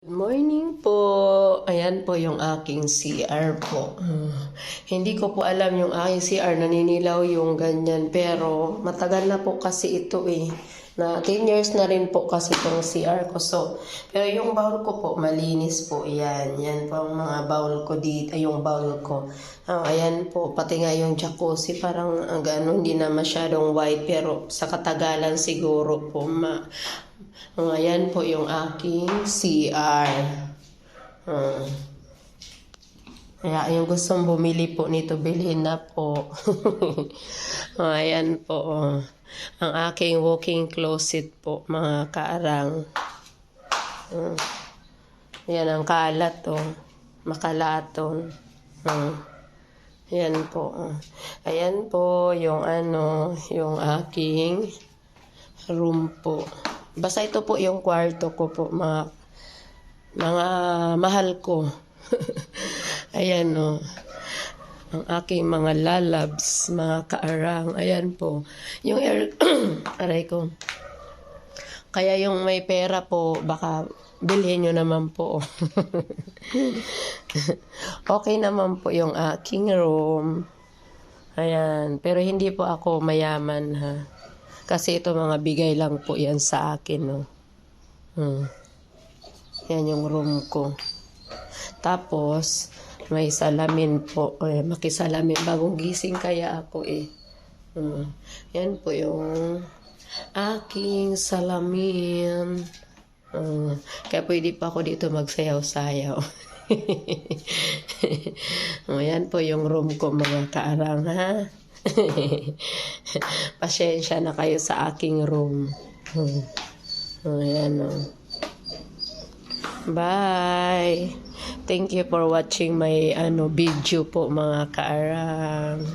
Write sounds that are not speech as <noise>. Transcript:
Good morning po. Ayan po yung aking CR po. <sighs> Hindi ko po alam yung aking CR. Naninilaw yung ganyan. Pero matagal na po kasi ito eh. Na 10 years na rin po kasi itong CR ko. So, pero yung bowl ko po, malinis po. Yan. Yan po ang mga bowl ko dito. Ay, yung bowl ko. Ah, ayan po. Pati nga yung jacuzzi. Parang ang gano, hindi na masyadong white. Pero sa katagalan siguro po, ma Ayan po yung aking CR. Ah. Kaya yung gustong bumili po nito, bilhin na po. <laughs> Ayan po. oh. Ang aking walking closet po, mga kaarang. Yan ang kalat oh. Makalaton. Ah. Yan po. oh. Ayan po yung ano, yung aking room po. Basta ito po yung kwarto ko po, mga, mga mahal ko. <laughs> Ayan o. Ang aking mga lalabs, mga kaarang. Ayan po. Yung air... <clears throat> aray ko. Kaya yung may pera po, baka bilhin nyo naman po. <laughs> okay naman po yung aking room. Ayan. Pero hindi po ako mayaman ha. Kasi ito mga bigay lang po yan sa akin. No? Hmm. Yan yung room ko. Tapos, may salamin po. Eh, makisalamin. Bagong gising kaya ako eh. Hmm. Yan po yung aking salamin. Hmm. Kaya pwede pa ako dito magsayaw-sayaw. oh, <laughs> yan po yung room ko mga kaarang ha. <laughs> Pasensya na kayo sa aking room. Hmm. Oh, yan oh. Bye. Thank you for watching my ano video po mga kaarang.